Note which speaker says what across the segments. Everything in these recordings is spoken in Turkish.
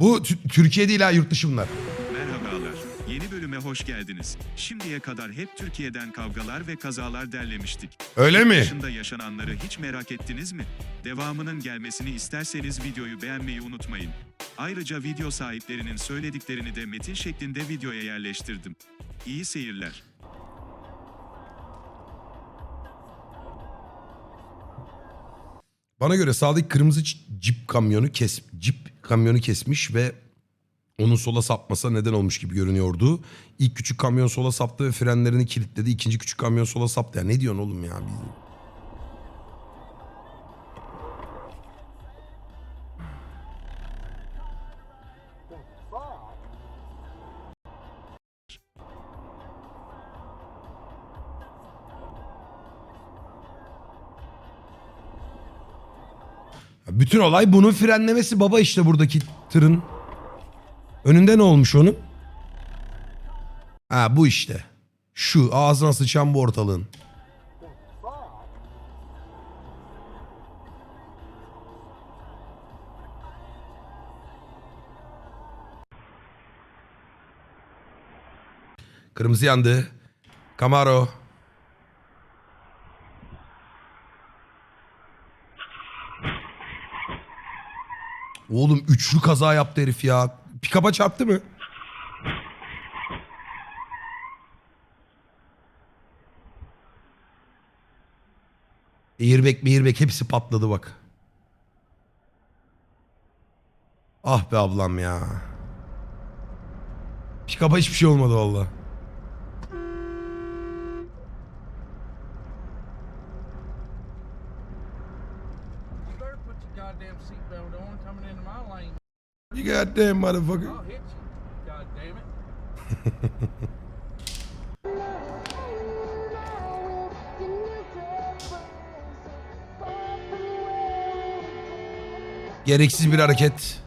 Speaker 1: Bu Tü- Türkiye değil ha yurt dışı bunlar.
Speaker 2: Merhabalar. Yeni bölüme hoş geldiniz. Şimdiye kadar hep Türkiye'den kavgalar ve kazalar derlemiştik.
Speaker 1: Öyle mi?
Speaker 2: Dışında yaşananları hiç merak ettiniz mi? Devamının gelmesini isterseniz videoyu beğenmeyi unutmayın. Ayrıca video sahiplerinin söylediklerini de metin şeklinde videoya yerleştirdim. İyi seyirler.
Speaker 1: Bana göre sağdaki kırmızı cip kamyonu kes cip kamyonu kesmiş ve onun sola sapmasa neden olmuş gibi görünüyordu. İlk küçük kamyon sola saptı ve frenlerini kilitledi. İkinci küçük kamyon sola saptı. Ya ne diyorsun oğlum ya? Bütün olay bunun frenlemesi baba işte buradaki tırın. Önünde ne olmuş onun? Ha bu işte. Şu ağzına sıçan bu ortalığın. Kırmızı yandı. Camaro. Oğlum üçlü kaza yaptı herif ya. Pikapa çarptı mı? Airbag airbag hepsi patladı bak. Ah be ablam ya. Pikapa hiçbir şey olmadı valla.
Speaker 3: You better put your goddamn seatbelt on coming into my lane.
Speaker 1: You goddamn motherfucker.
Speaker 3: I'll hit you. God damn it.
Speaker 1: Gereksiz bir hareket.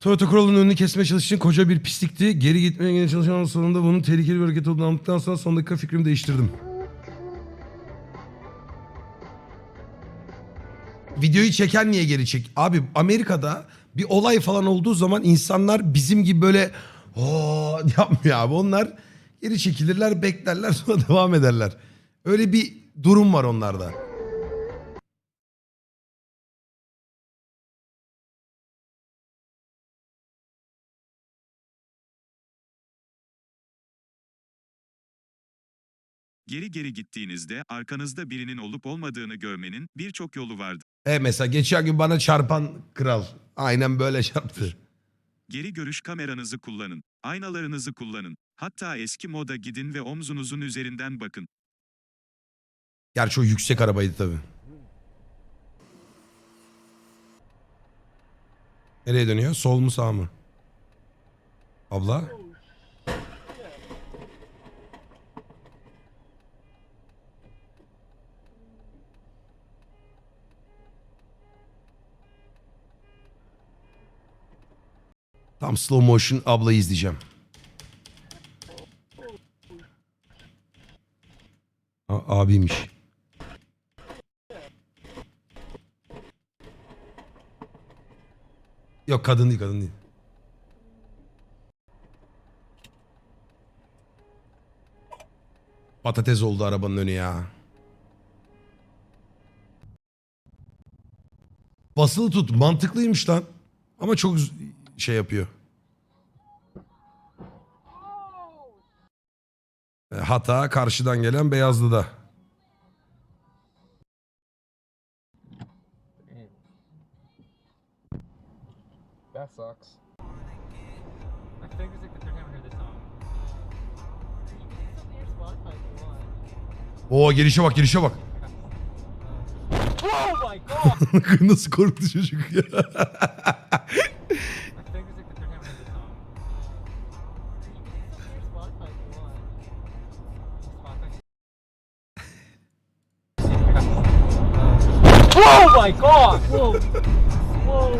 Speaker 1: Toyota Corolla'nın önünü kesmeye çalıştığın koca bir pislikti. Geri gitmeye gene çalışan sonunda bunun tehlikeli bir hareket olduğunu anladıktan sonra son dakika fikrimi değiştirdim. Videoyu çeken niye geri çek? Abi Amerika'da bir olay falan olduğu zaman insanlar bizim gibi böyle o yapmıyor abi. Onlar geri çekilirler, beklerler sonra devam ederler. Öyle bir durum var onlarda.
Speaker 2: Geri geri gittiğinizde arkanızda birinin olup olmadığını görmenin birçok yolu vardır.
Speaker 1: E mesela geçen gün bana çarpan kral. Aynen böyle çarptı.
Speaker 2: Geri görüş kameranızı kullanın. Aynalarınızı kullanın. Hatta eski moda gidin ve omzunuzun üzerinden bakın.
Speaker 1: Gerçi o yüksek arabaydı tabii. Nereye dönüyor? Sol mu sağ mı? Abla? Tam slow motion ablayı izleyeceğim. A- abiymiş. Yok kadın değil kadın değil. Patates oldu arabanın önü ya. Basılı tut mantıklıymış lan. Ama çok şey yapıyor. Hata karşıdan gelen beyazlıda.
Speaker 3: That sucks.
Speaker 4: I think it's like the third time I heard this song.
Speaker 1: Oo gelişe bak gelişe bak.
Speaker 4: Oh my god!
Speaker 1: Nasıl korktu çocuk ya.
Speaker 4: my god! Whoa! Whoa!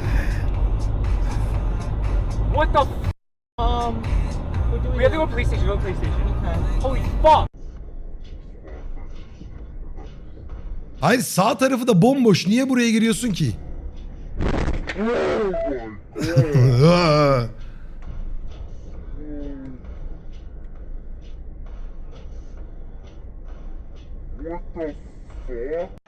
Speaker 4: What the? F-
Speaker 5: Um,
Speaker 4: we have to go to police station. Go to police station. Holy fuck!
Speaker 1: Hayır sağ tarafı da bomboş. Niye buraya giriyorsun ki? Aks, max ne varsa
Speaker 6: The latest on what's going on right now, the world's going, she can go on just the right magazine, constellation, in Europe. Dylan and Brett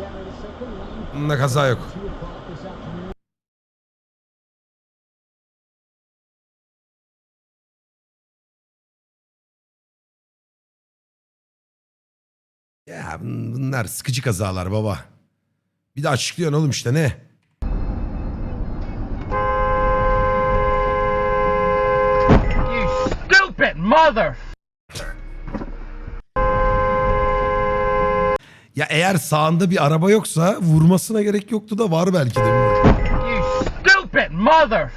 Speaker 6: Yara the second line.
Speaker 1: Bunda kaza yok. Ya bun- bunlar sıkıcı kazalar baba. Bir de açıklıyorsun oğlum işte ne?
Speaker 3: You stupid mother!
Speaker 1: Ya eğer sağında bir araba yoksa vurmasına gerek yoktu da var belki de.
Speaker 3: You stupid mother!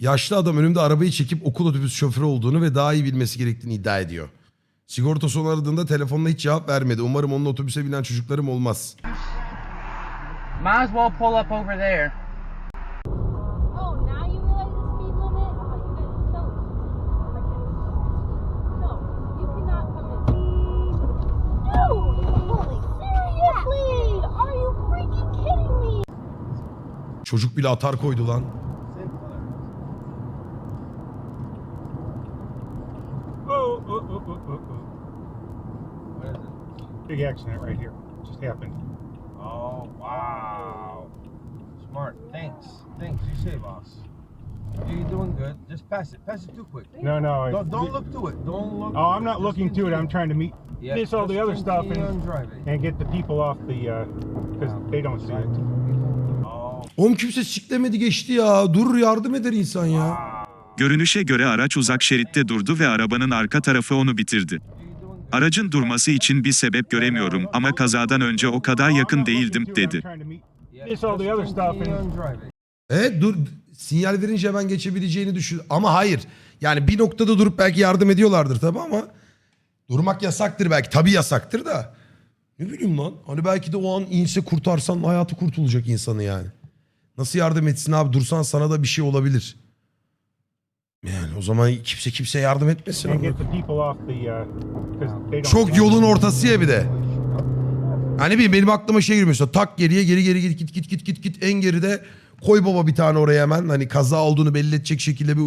Speaker 1: Yaşlı adam önümde arabayı çekip okul otobüs şoförü olduğunu ve daha iyi bilmesi gerektiğini iddia ediyor. Sigortası onu aradığında telefonla hiç cevap vermedi. Umarım onun otobüse binen çocuklarım olmaz.
Speaker 3: Might as well pull up over there.
Speaker 7: Oh, now you realize the speed limit? Oh my goodness, so... No, you cannot come in. No! Holy, seriously? Are you freaking kidding me?
Speaker 1: Çocuk bile atar koydu lan.
Speaker 8: Oh, oh, oh. What is it? Big accident right here. Just happened.
Speaker 9: Oh, wow. Smart. Thanks. Thanks. You say, boss. You're doing good. Just pass it. Pass it too quick.
Speaker 8: No, no.
Speaker 9: Don't, don't look to it. Don't look.
Speaker 8: Oh, I'm not looking to it. I'm trying to meet
Speaker 9: Yeah,
Speaker 8: miss all the other stuff and, and get the people off the because they don't see it.
Speaker 9: Oh,
Speaker 1: Oğlum kimse siklemedi geçti ya. Dur yardım eder insan ya.
Speaker 2: Görünüşe göre araç uzak şeritte durdu ve arabanın arka tarafı onu bitirdi. Aracın durması için bir sebep göremiyorum ama kazadan önce o kadar yakın değildim dedi.
Speaker 1: Evet dur sinyal verince hemen geçebileceğini düşün. Ama hayır. Yani bir noktada durup belki yardım ediyorlardır tabii ama durmak yasaktır belki. Tabii yasaktır da. Ne bileyim lan. Hani belki de o an inse kurtarsan hayatı kurtulacak insanı yani. Nasıl yardım etsin abi? Dursan sana da bir şey olabilir. Yani o zaman kimse kimse yardım etmesin. Ama.
Speaker 8: don't.
Speaker 1: Çok yolun ortası ya bir de. Hani bileyim benim aklıma şey giriyor mesela tak geriye geri geri git git git git git git en geride koy baba bir tane oraya hemen hani kaza olduğunu belli edecek şekilde bir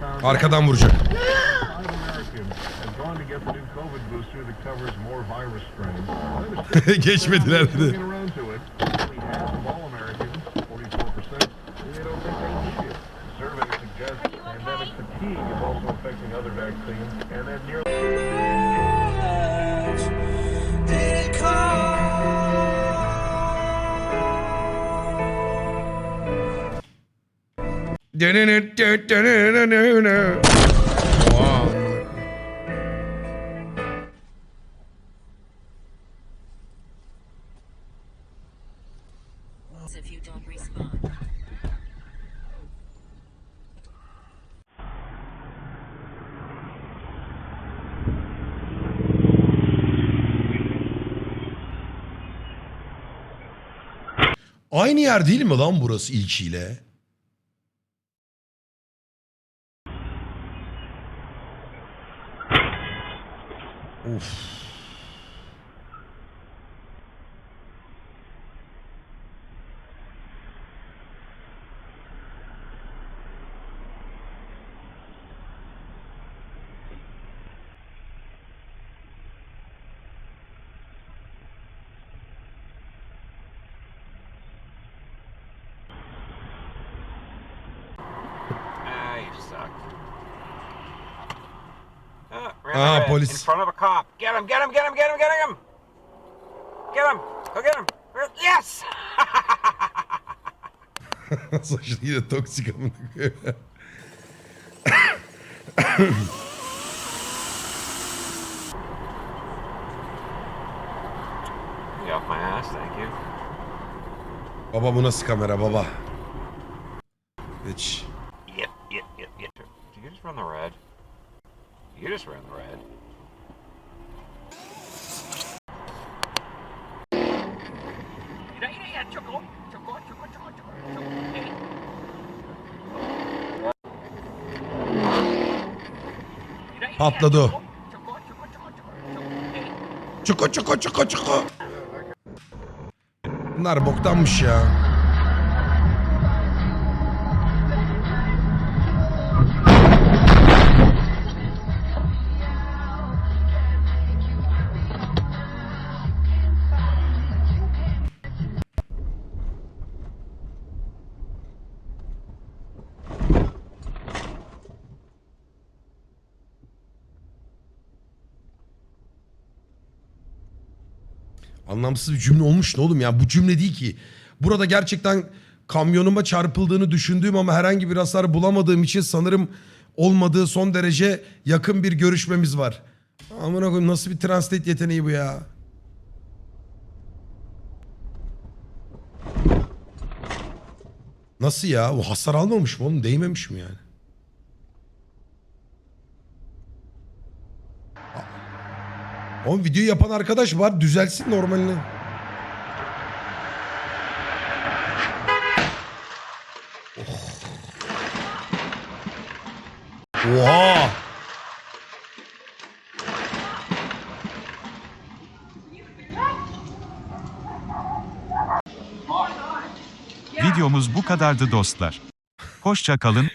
Speaker 10: found
Speaker 1: Arkadan vuracak. Geçmediler
Speaker 10: Getting
Speaker 1: dedi.
Speaker 10: around to it, nearly
Speaker 11: if you don't respond.
Speaker 1: Aynı yer değil mi lan burası ilkiyle? Of.
Speaker 12: Ran
Speaker 1: Ah,
Speaker 12: red
Speaker 1: police.
Speaker 12: In front of a cop. Get him, get him, get him, get him, get him! Get him! Go get him! Yes!
Speaker 1: Saçlı yine toksik amına koyayım.
Speaker 12: Get off my ass, thank you.
Speaker 1: Baba bu nasıl kamera baba? Geç.
Speaker 12: Yep, yep, yep, yep. Did you just run the red? You just ran the red.
Speaker 1: Patladı o. Çuko çuko çuko çuko. Bunlar boktanmış ya. Anlamsız bir cümle olmuş ne oğlum ya bu cümle değil ki. Burada gerçekten kamyonuma çarpıldığını düşündüğüm ama herhangi bir hasar bulamadığım için sanırım olmadığı son derece yakın bir görüşmemiz var. Amına koyayım nasıl bir translate yeteneği bu ya? Nasıl ya? O hasar almamış mı oğlum? Değmemiş mi yani? Oğlum videoyu yapan arkadaş var. Düzelsin normalini. Oh. Oha.
Speaker 2: Videomuz bu kadardı dostlar. Hoşça kalın,